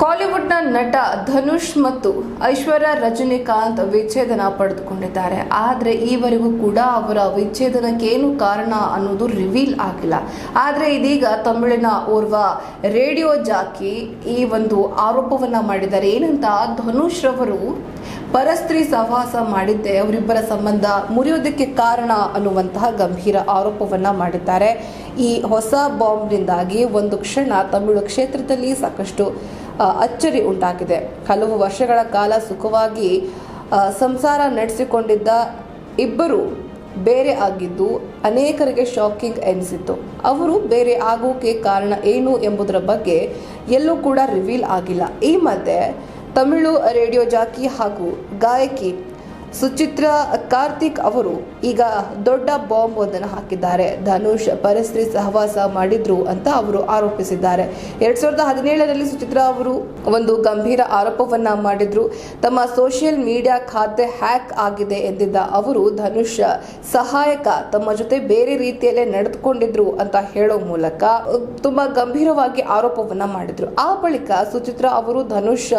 ಕಾಲಿವುಡ್ನ ನಟ ಧನುಷ್ ಮತ್ತು ಐಶ್ವರ್ಯ ರಜನಿಕಾಂತ್ ವಿಚ್ಛೇದನ ಪಡೆದುಕೊಂಡಿದ್ದಾರೆ. ಆದರೆ ಈವರೆಗೂ ಕೂಡ ಅವರ ವಿಚ್ಛೇದನಕ್ಕೇನು ಕಾರಣ ಅನ್ನೋದು ರಿವೀಲ್ ಆಗಿಲ್ಲ. ಆದರೆ ಇದೀಗ ತಮಿಳಿನ ಓರ್ವ ರೇಡಿಯೋ ಜಾಕಿ ಈ ಒಂದು ಆರೋಪವನ್ನ ಮಾಡಿದ್ದಾರೆ. ಏನಂತ ಧನುಷ್ ರವರು, ಪರಸ್ತ್ರೀ ಸಹವಾಸ ಮಾಡಿದ್ದೆ, ಅವರಿಬ್ಬರ ಸಂಬಂಧ ಮುರಿಯೋದಕ್ಕೆ ಕಾರಣ ಅನ್ನುವಂತಹ ಗಂಭೀರ ಆರೋಪವನ್ನ ಮಾಡಿದ್ದಾರೆ. ಈ ಹೊಸ ಬಾಂಬ್ನಿಂದಾಗಿ ಒಂದು ಕ್ಷಣ ತಮಿಳು ಕ್ಷೇತ್ರದಲ್ಲಿ ಸಾಕಷ್ಟು ಅಚ್ಚರಿ ಉಂಟಾಗಿದೆ. ಹಲವು ವರ್ಷಗಳ ಕಾಲ ಸುಖವಾಗಿ ಸಂಸಾರ ನಡೆಸಿಕೊಂಡಿದ್ದ ಇಬ್ಬರು ಬೇರೆ ಆಗಿದ್ದು ಅನೇಕರಿಗೆ ಶಾಕಿಂಗ್ ಎನಿಸಿತ್ತು. ಅವರು ಬೇರೆ ಆಗೋಕೆ ಕಾರಣ ಏನು ಎಂಬುದರ ಬಗ್ಗೆ ಎಲ್ಲೂ ಕೂಡ ರಿವೀಲ್ ಆಗಿಲ್ಲ. ಈ ಮಧ್ಯೆ ತಮಿಳು ರೇಡಿಯೋ ಜಾಕಿ ಹಾಗೂ ಗಾಯಕಿ ಸುಚಿತ್ರ ಕಾರ್ತಿಕ್ ಅವರು ಈಗ ದೊಡ್ಡ ಬಾಂಬ್ ಒಂದನ್ನು ಹಾಕಿದ್ದಾರೆ. ಧನುಷ್ ಪರಸ್ತ್ರೀ ಸಹವಾಸ ಮಾಡಿದ್ರು ಅಂತ ಅವರು ಆರೋಪಿಸಿದ್ದಾರೆ. ಎರಡ್ ಸಾವಿರದ ಹದಿನೇಳರಲ್ಲಿ ಸುಚಿತ್ರ ಅವರು ಒಂದು ಗಂಭೀರ ಆರೋಪವನ್ನ ಮಾಡಿದ್ರು. ತಮ್ಮ ಸೋಷಿಯಲ್ ಮೀಡಿಯಾ ಖಾತೆ ಹ್ಯಾಕ್ ಆಗಿದೆ ಎಂದಿದ್ದ ಅವರು ಧನುಷ್ ಸಹಾಯಕ ತಮ್ಮ ಜೊತೆ ಬೇರೆ ರೀತಿಯಲ್ಲೇ ನಡೆದುಕೊಂಡಿದ್ರು ಅಂತ ಹೇಳೋ ಮೂಲಕ ತುಂಬಾ ಗಂಭೀರವಾಗಿ ಆರೋಪವನ್ನ ಮಾಡಿದ್ರು. ಆ ಬಳಿಕ ಸುಚಿತ್ರ ಅವರು ಧನುಷ್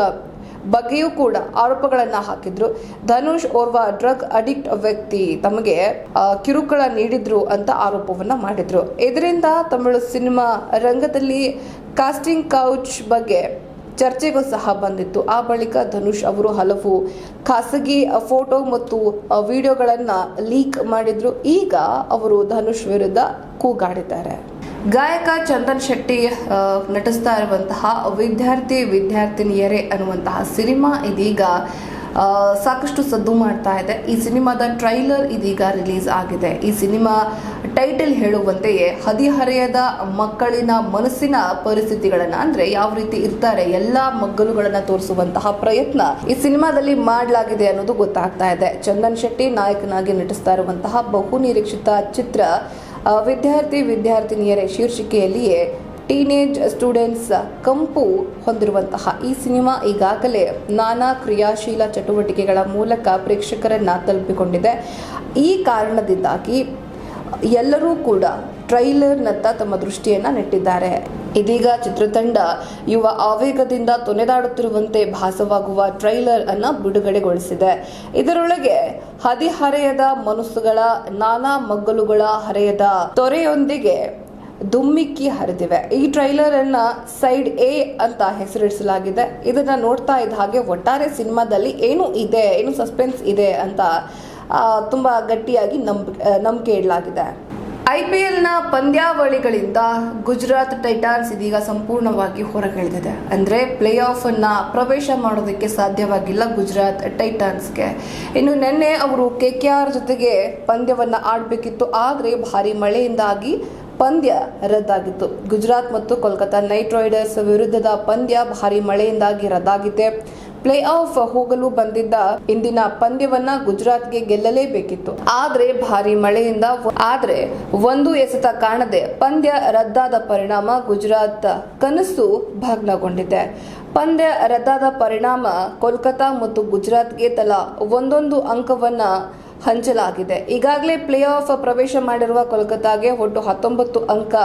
ಬಗ್ಗೆಯೂ ಕೂಡ ಆರೋಪಗಳನ್ನ ಹಾಕಿದ್ರು. ಧನುಷ್ ಓರ್ವ ಡ್ರಗ್ ಅಡಿಕ್ಟ್ ವ್ಯಕ್ತಿ ತಮಗೆ ಕಿರುಕುಳ ನೀಡಿದ್ರು ಅಂತ ಆರೋಪವನ್ನ ಮಾಡಿದ್ರು. ಇದರಿಂದ ತಮಿಳು ಸಿನಿಮಾ ರಂಗದಲ್ಲಿ ಕಾಸ್ಟಿಂಗ್ ಕೌಚ್ ಬಗ್ಗೆ ಚರ್ಚೆಗೂ ಸಹ ಬಂದಿತ್ತು. ಆ ಬಳಿಕ ಧನುಷ್ ಅವರು ಹಲವು ಖಾಸಗಿ ಫೋಟೋ ಮತ್ತು ವಿಡಿಯೋಗಳನ್ನ ಲೀಕ್ ಮಾಡಿದ್ರು. ಈಗ ಅವರು ಧನುಷ್ ವಿರುದ್ಧ ಕೂಗಾಡಿದ್ದಾರೆ. ಗಾಯಕ ಚಂದನ್ ಶೆಟ್ಟಿ ನಟಿಸ್ತಾ ಇರುವಂತಹ ವಿದ್ಯಾರ್ಥಿ ವಿದ್ಯಾರ್ಥಿನಿಯರೇ ಅನ್ನುವಂತಹ ಸಿನಿಮಾ ಇದೀಗ ಸಾಕಷ್ಟು ಸದ್ದು ಮಾಡ್ತಾ ಇದೆ. ಈ ಸಿನಿಮಾದ ಟ್ರೈಲರ್ ಇದೀಗ ರಿಲೀಸ್ ಆಗಿದೆ. ಈ ಸಿನಿಮಾ ಟೈಟಲ್ ಹೇಳುವಂತೆಯೇ ಹದಿಹರೆಯದ ಮಕ್ಕಳಿನ ಮನಸ್ಸಿನ ಪರಿಸ್ಥಿತಿಗಳನ್ನ ಅಂದ್ರೆ ಯಾವ ರೀತಿ ಇರ್ತಾರೆ, ಎಲ್ಲಾ ಮಗ್ಗಲುಗಳನ್ನ ತೋರಿಸುವಂತಹ ಪ್ರಯತ್ನ ಈ ಸಿನಿಮಾದಲ್ಲಿ ಮಾಡಲಾಗಿದೆ ಅನ್ನೋದು ಗೊತ್ತಾಗ್ತಾ ಇದೆ. ಚಂದನ್ ಶೆಟ್ಟಿ ನಾಯಕನಾಗಿ ನಟಿಸ್ತಾ ಇರುವಂತಹ ಬಹು ಚಿತ್ರ ವಿದ್ಯಾರ್ಥಿ ವಿದ್ಯಾರ್ಥಿನಿಯರ, ಶೀರ್ಷಿಕೆಯಲ್ಲಿಯೇ ಟೀನೇಜ್ ಸ್ಟೂಡೆಂಟ್ಸ್ ಕಂಪು ಹೊಂದಿರುವಂತಹ ಈ ಸಿನಿಮಾ ಈಗಾಗಲೇ ನಾನಾ ಕ್ರಿಯಾಶೀಲ ಚಟುವಟಿಕೆಗಳ ಮೂಲಕ ಪ್ರೇಕ್ಷಕರನ್ನು ತಲುಪಿಕೊಂಡಿದೆ. ಈ ಕಾರಣದಿಂದಾಗಿ ಎಲ್ಲರೂ ಕೂಡ ಟ್ರೈಲರ್ನತ್ತ ತಮ್ಮ ದೃಷ್ಟಿಯನ್ನ ನೆಟ್ಟಿದ್ದಾರೆ. ಇದೀಗ ಚಿತ್ರತಂಡ ಯುವ ಆವೇಗದಿಂದ ತೊನೆದಾಡುತ್ತಿರುವಂತೆ ಭಾಸವಾಗುವ ಟ್ರೈಲರ್ ಅನ್ನ ಬಿಡುಗಡೆಗೊಳಿಸಿದೆ. ಇದರೊಳಗೆ ಹದಿಹರೆಯದ ಮನಸ್ಸುಗಳ, ನಾನಾ ಮಗ್ಗಲುಗಳ ಹರೆಯದ ತೊರೆಯೊಂದಿಗೆ ದುಮ್ಮಿಕ್ಕಿ ಹರಿದಿವೆ. ಈ ಟ್ರೈಲರ್ ಅನ್ನ ಸೈಡ್ ಎ ಅಂತ ಹೆಸರಿಸಲಾಗಿದೆ. ಇದನ್ನ ನೋಡ್ತಾ ಇದ್ದ ಹಾಗೆ ಒಟ್ಟಾರೆ ಸಿನಿಮಾದಲ್ಲಿ ಏನು ಇದೆ, ಏನು ಸಸ್ಪೆನ್ಸ್ ಇದೆ ಅಂತ ತುಂಬಾ ಗಟ್ಟಿಯಾಗಿ ನಂಬ ನಂಬಿಕೆ ಇಡಲಾಗಿದೆ. ಐ ಪಿ ಎಲ್ನ ಪಂದ್ಯಾವಳಿಗಳಿಂದ ಗುಜರಾತ್ ಟೈಟಾನ್ಸ್ ಇದೀಗ ಸಂಪೂರ್ಣವಾಗಿ ಹೊರಗೆಳೆದಿದೆ. ಅಂದರೆ ಪ್ಲೇ ಆಫ್ ಅನ್ನ ಪ್ರವೇಶ ಮಾಡೋದಕ್ಕೆ ಸಾಧ್ಯವಾಗಿಲ್ಲ ಗುಜರಾತ್ ಟೈಟಾನ್ಸ್ಗೆ. ಇನ್ನು ನಿನ್ನೆ ಅವರು ಕೆ ಕೆ ಆರ್ ಜೊತೆಗೆ ಪಂದ್ಯವನ್ನು ಆಡಬೇಕಿತ್ತು, ಆದರೆ ಭಾರಿ ಮಳೆಯಿಂದಾಗಿ ಪಂದ್ಯ ರದ್ದಾಗಿತ್ತು. ಗುಜರಾತ್ ಮತ್ತು ಕೋಲ್ಕತ್ತಾ ನೈಟ್ ರೈಡರ್ಸ್ ವಿರುದ್ಧದ ಪಂದ್ಯ ಭಾರಿ ಮಳೆಯಿಂದಾಗಿ ರದ್ದಾಗಿದೆ. ಪ್ಲೇ ಆಫ್ ಹೋಗಲು ಬಂದಿದ್ದ ಇಂದಿನ ಪಂದ್ಯವನ್ನ ಗುಜರಾತ್ಗೆ ಗೆಲ್ಲಲೇಬೇಕಿತ್ತು. ಆದ್ರೆ ಭಾರಿ ಮಳೆಯಿಂದ ಆದ್ರೆ ಒಂದು ಎಸೆತ ಕಾಣದೆ ಪಂದ್ಯ ರದ್ದಾದ ಪರಿಣಾಮ ಗುಜರಾತ್ ಕನಸು ಭಗ್ನಗೊಂಡಿದೆ. ಪಂದ್ಯ ರದ್ದಾದ ಪರಿಣಾಮ ಕೋಲ್ಕತಾ ಮತ್ತು ಗುಜರಾತ್ಗೆ ತಲಾ ಒಂದೊಂದು ಅಂಕವನ್ನ ಹಂಚಲಾಗಿದೆ. ಈಗಾಗಲೇ ಪ್ಲೇ ಆಫ್ ಪ್ರವೇಶ ಮಾಡಿರುವ ಕೋಲ್ಕತಾಗೆ ಒಟ್ಟು ಹತ್ತೊಂಬತ್ತು ಅಂಕ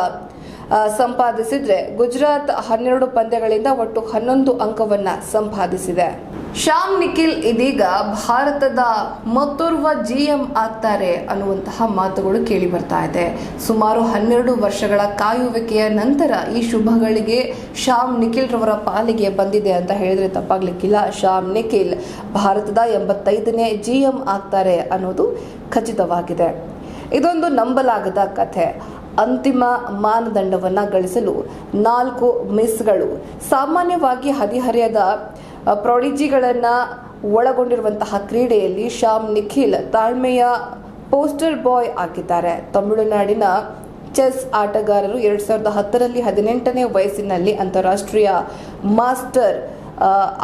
ಸಂಪಾದಿಸಿದ್ರೆ ಗುಜರಾತ್ ಹನ್ನೆರಡು ಪಂದ್ಯಗಳಿಂದ ಒಟ್ಟು ಹನ್ನೊಂದು ಅಂಕವನ್ನ ಸಂಪಾದಿಸಿದೆ. ಶ್ಯಾಮ್ ನಿಖಿಲ್ ಇದೀಗ ಭಾರತದ ಮತ್ತೋರ್ವ ಜಿಎಂ ಆಗ್ತಾರೆ ಅನ್ನುವಂತಹ ಮಾತುಗಳು ಕೇಳಿ ಬರ್ತಾ ಇದೆ. ಸುಮಾರು ಹನ್ನೆರಡು ವರ್ಷಗಳ ಕಾಯುವಿಕೆಯ ನಂತರ ಈ ಶುಭಗಳಿಗೆ ಶ್ಯಾಮ್ ನಿಖಿಲ್ ರವರ ಪಾಲಿಗೆ ಬಂದಿದೆ ಅಂತ ಹೇಳಿದ್ರೆ ತಪ್ಪಾಗ್ಲಿಕ್ಕಿಲ್ಲ. ಶ್ಯಾಮ್ ನಿಖಿಲ್ ಭಾರತದ ಎಂಬತ್ತೈದನೇ ಜಿಎಂ ಆಗ್ತಾರೆ ಅನ್ನೋದು ಖಚಿತವಾಗಿದೆ. ಇದೊಂದು ನಂಬಲಾಗದ ಕಥೆ. ಅಂತಿಮ ಮಾನದಂಡವನ್ನು ಗಳಿಸಲು ನಾಲ್ಕು ಮಿಸ್ಗಳು. ಸಾಮಾನ್ಯವಾಗಿ ಹದಿಹರೆಯದ ಪ್ರಾಡಿಜಿಗಳನ್ನು ಒಳಗೊಂಡಿರುವಂತಹ ಕ್ರೀಡೆಯಲ್ಲಿ ಶ್ಯಾಮ್ ನಿಖಿಲ್ ತಾಳ್ಮೆಯ ಪೋಸ್ಟರ್ ಬಾಯ್ ಆಗಿದ್ದಾರೆ ತಮಿಳುನಾಡಿನ ಚೆಸ್ ಆಟಗಾರರು ಎರಡ್ ಸಾವಿರದ ಹತ್ತರಲ್ಲಿ ಹದಿನೆಂಟನೇ ವಯಸ್ಸಿನಲ್ಲಿ ಅಂತಾರಾಷ್ಟ್ರೀಯ ಮಾಸ್ಟರ್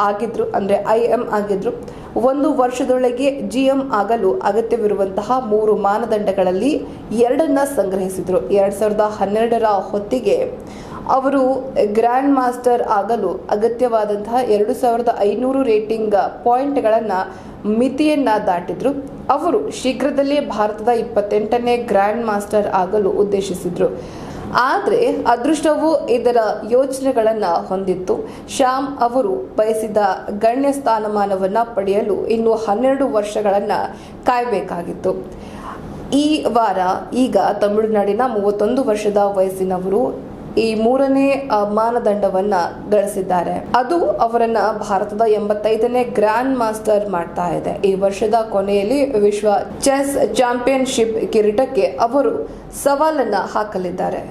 ಆಗಿದ್ರು, ಅಂದರೆ ಐ ಎಂ ಆಗಿದ್ರು. ಒಂದು ವರ್ಷದೊಳಗೆ ಜಿಎಂ ಆಗಲು ಅಗತ್ಯವಿರುವಂತಹ ಮೂರು ಮಾನದಂಡಗಳಲ್ಲಿ ಎರಡನ್ನ ಸಂಗ್ರಹಿಸಿದರು. ಎರಡ್ ಸಾವಿರದ ಹನ್ನೆರಡರ ಹೊತ್ತಿಗೆ ಅವರು ಗ್ರ್ಯಾಂಡ್ ಮಾಸ್ಟರ್ ಆಗಲು ಅಗತ್ಯವಾದಂತಹ ಎರಡು ಸಾವಿರದ ಐನೂರು ರೇಟಿಂಗ್ ಪಾಯಿಂಟ್ಗಳನ್ನು ಮಿತಿಯನ್ನ ದಾಟಿದ್ರು. ಅವರು ಶೀಘ್ರದಲ್ಲೇ ಭಾರತದ ಇಪ್ಪತ್ತೆಂಟನೇ ಗ್ರ್ಯಾಂಡ್ ಮಾಸ್ಟರ್ ಆಗಲು ಉದ್ದೇಶಿಸಿದ್ರು. ಆದರೆ ಅದೃಷ್ಟವು ಇದರ ಯೋಚನೆಗಳನ್ನು ಹೊಂದಿತ್ತು. ಶ್ಯಾಮ್ ಅವರು ಬಯಸಿದ ಗಣ್ಯ ಸ್ಥಾನಮಾನವನ್ನು ಪಡೆಯಲು ಇನ್ನು ಹನ್ನೆರಡು ವರ್ಷಗಳನ್ನು ಕಾಯಬೇಕಾಗಿತ್ತು. ಈ ವಾರ ಈಗ ತಮಿಳುನಾಡಿನ ಮೂವತ್ತೊಂದು ವರ್ಷದ ವಯಸ್ಸಿನವರು ಈ ಮೂರನೇ ಮಾನದಂಡವನ್ನ ಗಳಿಸಿದ್ದಾರೆ. ಅದು ಅವರನ್ನ ಭಾರತದ ಎಂಬತ್ತೈದನೇ ಗ್ರ್ಯಾಂಡ್ ಮಾಸ್ಟರ್ ಮಾಡ್ತಾ ಇದೆ. ಈ ವರ್ಷದ ಕೊನೆಯಲ್ಲಿ ವಿಶ್ವ ಚೆಸ್ ಚಾಂಪಿಯನ್ಶಿಪ್ ಕಿರೀಟಕ್ಕೆ ಅವರು ಸವಾಲನ್ನ ಹಾಕಲಿದ್ದಾರೆ.